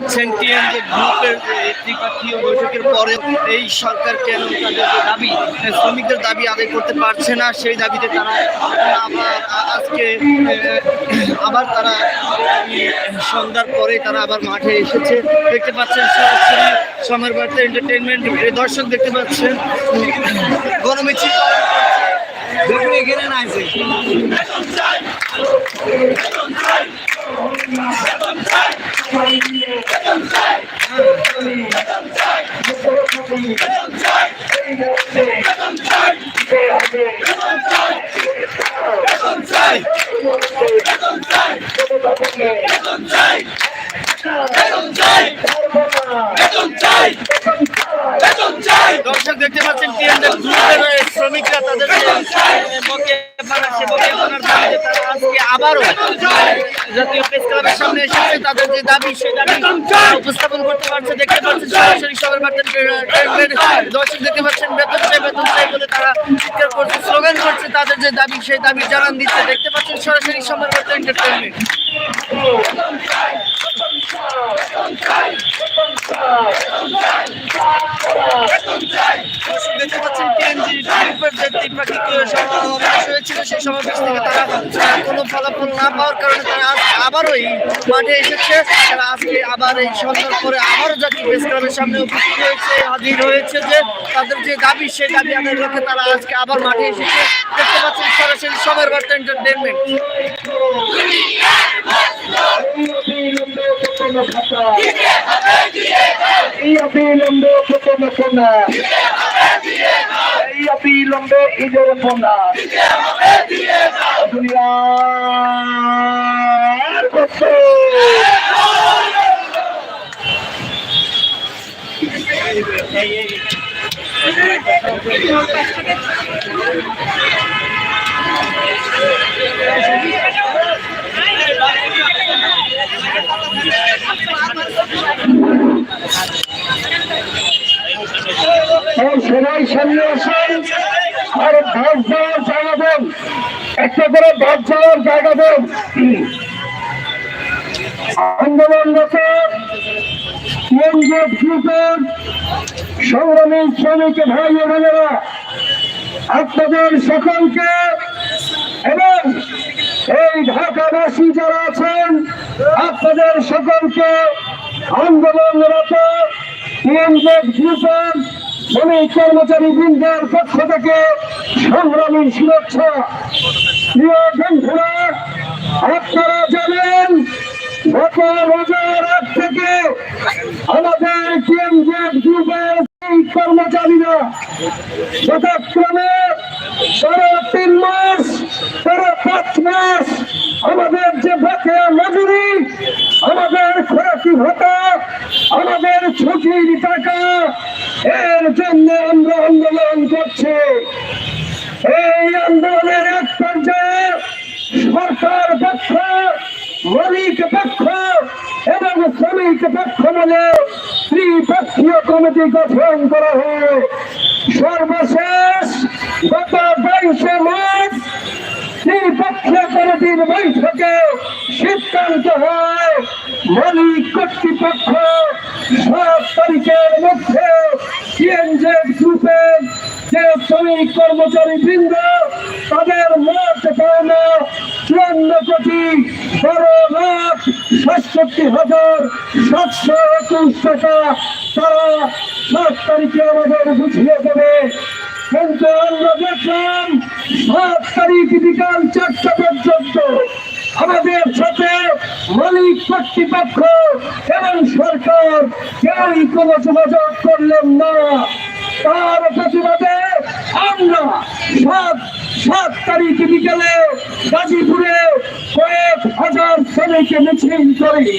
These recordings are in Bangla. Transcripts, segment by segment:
পাচ্ছেন টিএমজে গ্রুপের ত্রিপাক্ষীয় বৈঠকের পরে এই সরকার কেন তাদের যে দাবি শ্রমিকদের দাবি আদায় করতে পারছে না, সেই দাবিতে তারা আবার আজকে আবার তারা সন্ধ্যার পরে তারা আবার মাঠে এসেছে দেখতে পাচ্ছেন সরাসরি সময়ের বার্তা এন্টারটেনমেন্ট দর্শক দেখতে পাচ্ছেন পালন করছে। দেখুন এখানে না আছে দর্শক দেখতে পাচ্ছেন শ্রমিকরা তাদের সে আবারও জাতীয় তাদের যে দাবি, সেই দাবি উপস্থাপন করতে পারছে, দেখতে পাচ্ছেন সরাসরি সবার দর্শক দেখতে পাচ্ছেন, বেতন চাই বলে তারা যে দাবি, সেই দাবি জানান দিচ্ছে। দেখতে পাচ্ছেন, সরাসরি সবার কোনো ফলাফল না পাওয়ার কারণে তারা আজকে আবারও এই মাঠে এসেছে। তারা আজকে আবার এই সন্ধ্যার পরে আবারও জাতীয় প্রেস ক্লাবের সামনে হয়েছে, হাজির যে তাদের যে দাবি, সেই দাবি তারা আজকে আবার মাঠে দেখতে পাচ্ছেন সরাসরি সবার বার্তা এন্টারটেনমেন্ট লম্বে প্রথম ফোনা এই লম্বে ঈদের ফোনা দুনিয়ার কত এই সবাই সামনে আসেন, আর ভাগ যাওয়ার জায়গা দেন। একটা করে সংগ্রামী শ্রমিক ভাই বোনেরা। আপনাদের সকলকে এবং এই ঢাকাবাসী যারা আছেন আপনাদের সকলকে আন্দোলনরত কর্মচারী বৃন্দের পক্ষ থেকে সংগ্রামী শুভেচ্ছা প্রিয় বন্ধুরা আপনারা জানেন গত রোজার আগ থেকে আমাদের কেন্দ্রের গ্রুপের এই কর্মচারীরা যথাক্রমে সাড়ে তিন মাস সাড়ে পাঁচ মাস আমাদের যে বকেয়া মজুরি আমাদের খোরাকি ভাতা আমাদের ছুটির টাকা এর জন্য আমরা আন্দোলন করছি এই আন্দোলনের এক পর্যায়ে সরকার পক্ষ, মালিক পক্ষ এবং শ্রমিক পক্ষ মিলে ত্রিপক্ষীয় কমিটি গঠন করা হয়। সর্বশেষ গত বাইশে মার্চ ত্রিপক্ষীয় কমিটির বৈঠকে সিদ্ধান্ত হয়, মালিক কর্তৃপক্ষ সাত তারিখের মধ্যে সিএনজেড গ্রুপের শ্রমিক কর্মচারী বৃন্দ, তাদের মোট পাওনা চুয়ান্ন কোটি বারো লাখ সাতষট্টি হাজার সাতশো একুশ টাকা। তারা সাত তারিখে আমাদের বুঝিয়ে দেবে। কিন্তু আমরা দেখলাম সাত তারিখ বিকাল চারটা পর্যন্ত আমাদের সাথে মালিক কর্তৃপক্ষ এবং সরকার কেউই কোনো যোগাযোগ করলেন না তার প্রতিবাদে আমরা সাত তারিখ বিকেলে গাজীপুরে কয়েক হাজার শ্রমিক মিছিল করি।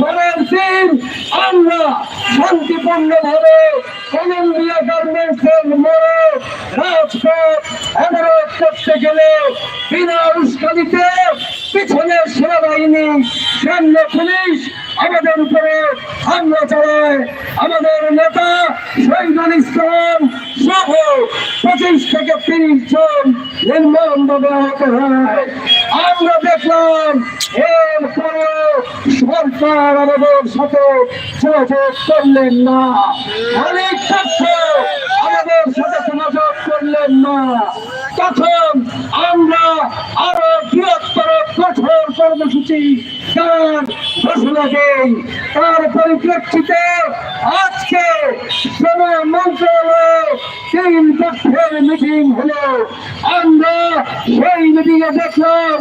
পরের দিন আমরা শান্তিপূর্ণভাবে কলম্বিয়া গার্মেন্টসের মোড়ে রাজপথ অবরোধ করতে গেলে বিনা উস্কানিতে পিছনে সেনাবাহিনী, সৈন্য, পুলিশ আমাদের উপরে হামলা চালায়। আমাদের নেতা শহীদুল ইসলাম সহ পঁচিশ থেকে তিরিশ জন নির্মমভাবে আহত হয়। আমরা দেখলাম এরপরেও সরকার আমাদের সাথে যোগাযোগ করলেন না। অনেক আমাদের সাথে যোগাযোগ করলেন না। তখন আমরা আরও বৃহত্তর কঠোর কর্মসূচি তার ঘোষণা দেই। তার পরিপ্রেক্ষিতে আজকে শ্রম মন্ত্রণালয়ে তিন পক্ষের মিটিং হলো। আমরা সেই মিটিং এ দেখলাম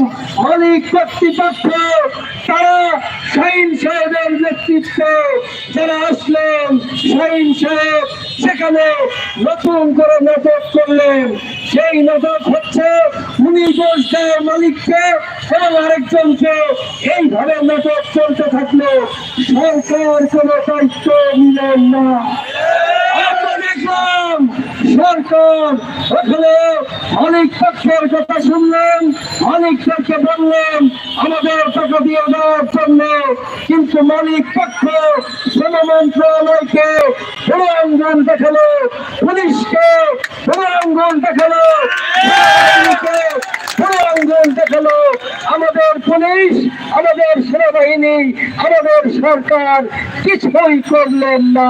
অনেক কর্তৃপক্ষ, তারা শাহিন সাহেবের নেতৃত্বে যারা আসলেন শাহিন সাহেব সেখানে নতুন করে নাটক করলেন। সেই নাটক হচ্ছে উনি বলছে মালিককে এবং আরেকজনকে এইভাবে নাটক চলতে থাকল। সরকার কোনো দায়িত্ব নিলেন না। দেখলাম সরকার অনেক পক্ষের কথা শুনলেন অনেক পক্ষে বললেন আমাদের টাকা দিয়ে দেওয়ার জন্য। কিন্তু মালিক পক্ষ শ্রম মন্ত্রণালয়কে পুরাঙ্গন দেখাল, পুলিশকে পুরাঙ্গন দেখাল সেনাবাহিনীকে পুরাঙ্গন দেখাল। আমাদের পুলিশ, আমাদের সেনাবাহিনী, আমাদের সরকার কিছুই করলেন না।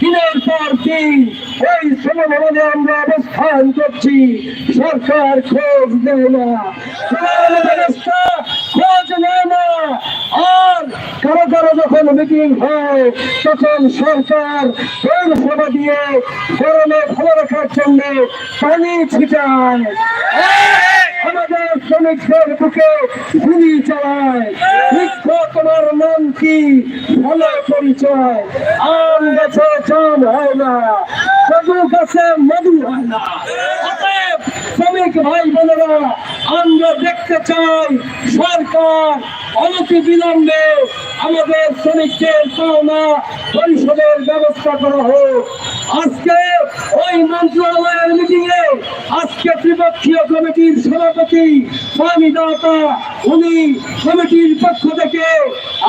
দিনের পর দিন এই শ্রমভবনে আমরা অবস্থান করছি। সরকার খোঁজ দেয় না। ব্যবস্থা খোঁজ নেয় না। আর কারও কারও যখন মিটিং হয়, তখন সরকার পৌরসভা দিয়ে গরমে ভালো রাখার জন্য পানি ছিটায়। শ্রমিকদের বুকে গুলি চালায়। তোমার নাম কি? ভালো পরিচয়। আম গাছে চাম হয় না মধু গাছে মধু হয় না। শ্রমিক ভাই বোনেরা আমরা দেখতে চাই সরকার অনতি বিলম্বে আমাদের শ্রমিকদের পাওনা পরিশোধের ব্যবস্থা করা হোক। আজকে ওই মন্ত্রণালয়ের মিটিং এ আজকে ত্রিপক্ষীয় কমিটির সভাপতি স্বামী দাতা উনি কমিটির পক্ষ থেকে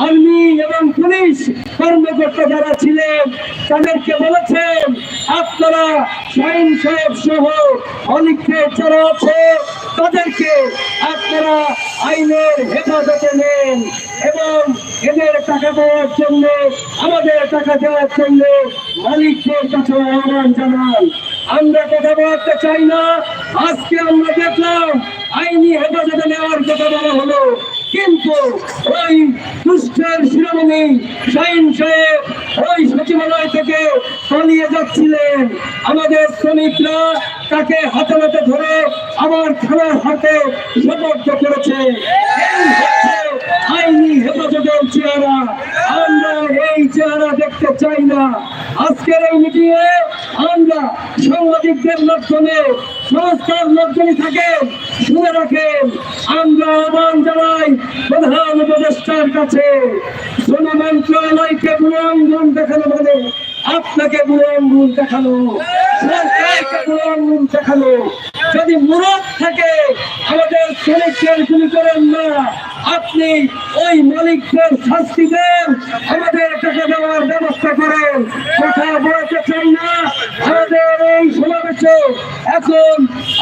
আর্মি এবং পুলিশ কর্মকর্তা যারা ছিলেন, তাদেরকে বলেছেন, আপনারা শাহিন সাহেব সহ অনেকে যারা আছে, তাদেরকে আপনারা আইনের হেফাজতে নেন এবং এদের টাকা দেওয়ার জন্য, আমাদের টাকা দেওয়ার জন্য মালিকদের কাছে আহ্বান জানান। আমরা কথা বলতে চাই না, আজকে আমরা দেখলাম আইনি হেফাজতে নেওয়ার কথা বলা হলো। কিন্তু ওই দুষ্টের শিরোমণি শাহিন সাহেব ওই সচিবালয় থেকে পালিয়ে যাচ্ছিলেন। আমাদের শ্রমিকরা তাকে হাতে হাতে ধরে আবার থানার হাতে সমর্থ করেছে। হেফাজতের চেহারা আমরা এই চেহারা দেখতে চাই না। আজকের এই মিটিংয়ে আমরা সাংবাদিকদের মাধ্যমে, সংস্থার লোকজনই থাকেন শুনে রাখেন, আমরা আহ্বান জানাই প্রধান উপদেষ্টার কাছে। শ্রম মন্ত্রণালয়কে দেখানো মানে আপনাকে বুড়াঙ্গুন দেখানো, সরকারকে দেখানো। যদি মুরত থাকে, আমাদের শ্রমিকদের গুলি করেন না। আপনি ওই মালিকদের শাস্তি দেন। আমাদের টাকা দেওয়ার ব্যবস্থা করেন। কথা বলতে চাই না? আমাদের এই সমাবেশে এখন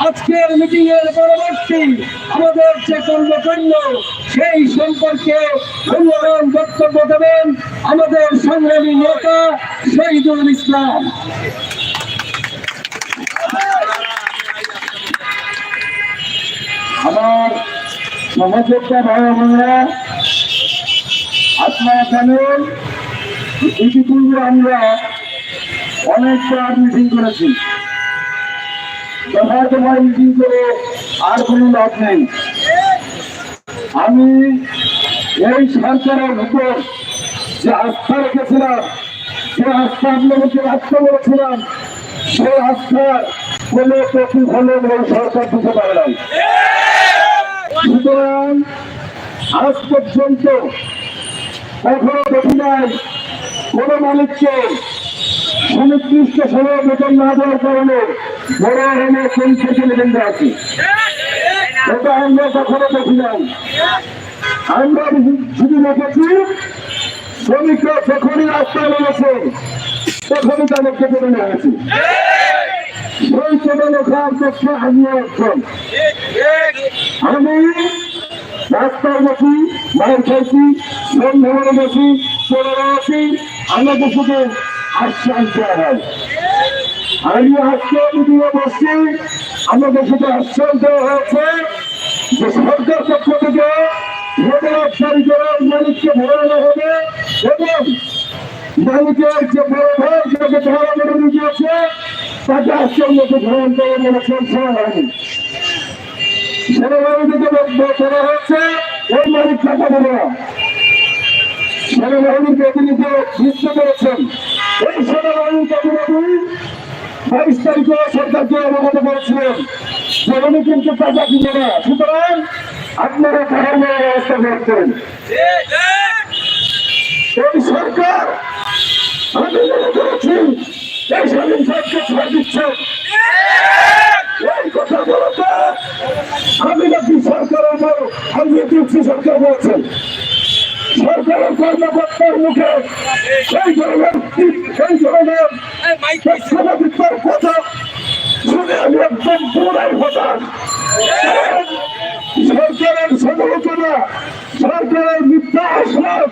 আজকের মিটিং এর পরবর্তী আমাদের যে কর্মকাণ্ড, সেই সম্পর্কে মূল্যবান বক্তব্য দেবেন আমাদের সংগ্রামী নেতা শহীদুল ইসলাম। আমার আমরা করে আর কোনো লাভ আমি এই সরকারের উপর যে আস্থা রেখেছিলাম যে আস্থা আপনাদেরকে রাখতে বলেছিলাম সেই আস্থার কোনো প্রতিফলন এই সরকার দিতে পারে নাই সুতরাং আজ পর্যন্ত কখনো দেখি নাই কোনো মালিককে সুনির্দিষ্ট সময় বেতন না দেওয়ার কারণে বড় ধরনের কোন বেতন আছে এটা আমরা কখনো দেখি নাই। আমরা শুধু দেখেছি, শ্রমিকরা যখনই রাস্তায় নেমেছে, তখনই তাদেরকে বেতন নেওয়া হয়েছে কোনো লেখার পক্ষে আমি একজন আমি রাস্তার বসি মায়ের খাইছি সন্ধ্যাবেলা বসি পনেরো বসি আমাকে শুধু আশ্বাস দেওয়া হয় আমি আজকে মিটিংয়ে বসছি আমাকে শুধু আশ্বাস দেওয়া হয়েছে যে সরকার পক্ষ থেকে ভোটের তারিখের মালিককে ভরানো হবে এবং মালিকের যে বড় ভাই যাকে ধরা মনে দিয়েছে তাকে মতো গ্রহণ করে চলছে হয়নি সেনাবাহিনীকে এই সেনাবাহিনীর প্রতিনিধি বাইশ তারিখে সরকারকে অবগত করেছিলেন উনি কিন্তু টাকা দিবে না সুতরাং আপনারা টাকার ব্যবস্থা করতেন এই সরকার এই স্বাধীন সরকার ছাড় দিচ্ছে। এই কথা বলতে আমি নাকি সরকারের উপর আমি দিচ্ছি সরকার বলছেন। সরকারের কর্মকর্তার মুখে সেই ধরনের সেই ধরনের সমাধিত্বের কথা শুনে আমি একদম পুরাই হতাশ। সরকারের সমালোচনা, সরকারের মিথ্যা আশ্বাস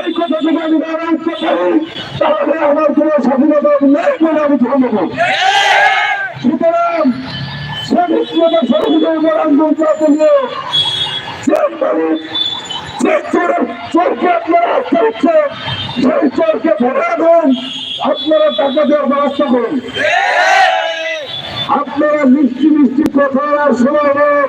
এই কথা আমি আমার কোনো স্বাধীনতা নেই বলে আমি ধন্যবাদ সুতরাং শ্রমিকরা সরকারের উপর আন্দোলন করলে যে মানুষ যে চোরের চোরকে আপনারা আস্থা দিচ্ছেন ধরে টাকা দেওয়ার ব্যবস্থা করুন আপনারা মিষ্টি মিষ্টি কথা শোনাবেন।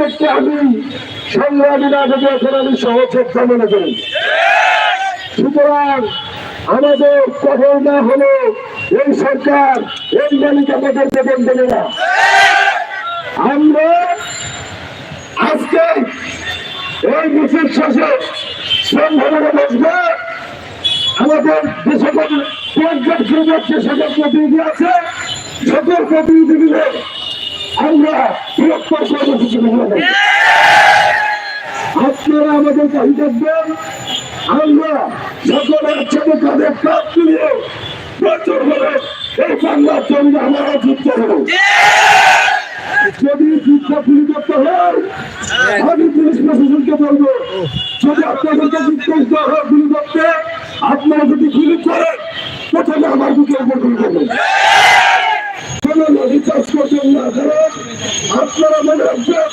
প্রত্যেককে আমি সংগ্রামী এখন আমি সহযোগিতা মনে করি সুতরাং আমাদের কঠোর না হলে এই সরকার, এই মালিক আমাদের বেতন দেবে না। আমরা আজকে এই মিছিল শেষে ভবনে বসবে। আমাদের যে সকল পঞ্চায়েত প্রতিনিধি আছে, সকল প্রতিনিধি মিলে আমরা বৃহত্তর কর্মসূচি করব। আপনারা আমাদের কাছে দেখবেন, আমরা সকল একসাথে তাদের কাজ মিলিয়ে প্রচুর করে এই বাংলার জন্য আমরা যুদ্ধ হব যদি যুদ্ধ শুরু করতে হয়, আমি পুলিশ প্রশাসনকে বলব, যদি আপনাদেরকে গুলি করতে, আপনারা যদি গুলি করেন, প্রথমে আমার বুকের উপর গুলি করবেন কোনো নদী চাষ করবেন না, কারণ আপনারা মনে রাখবেন,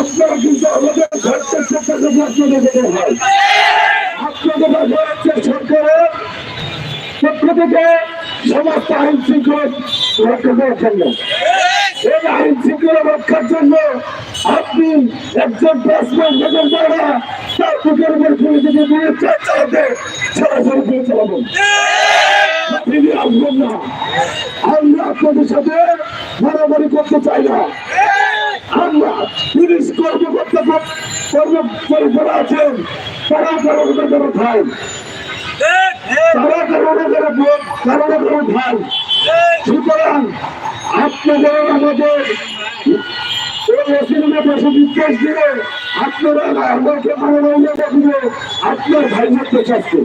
আপনারা কিন্তু আমাদের ঘরকে চেষ্টা করে আপনাদের যেতে হয় মাঝে হচ্ছে সরকারের পক্ষ থেকে সমস্ত আইন শৃঙ্খলা রক্ষা করার জন্য। এই আইন শৃঙ্খলা রক্ষার জন্য আপনি একজন পাসপোর্ট বেতন দ্বারা তার বুকের উপর গুলি থেকে চালাতে সরাসরি গুলি তিনি আসবেন না। আমরা আপনাদের সাথে মারামারি করতে চাই না। আমরা পুলিশ কর্মকর্তা কর্মচারী যারা আছেন, তারা কারও কারও ভাই তারা কারও কারও বোন কারও কারও ভাই সুতরাং আপনাদের আমাদের দিয়ে আপনারা আমাকে দিলে আপনার ভাই চাচ্ছে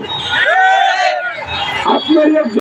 আপনার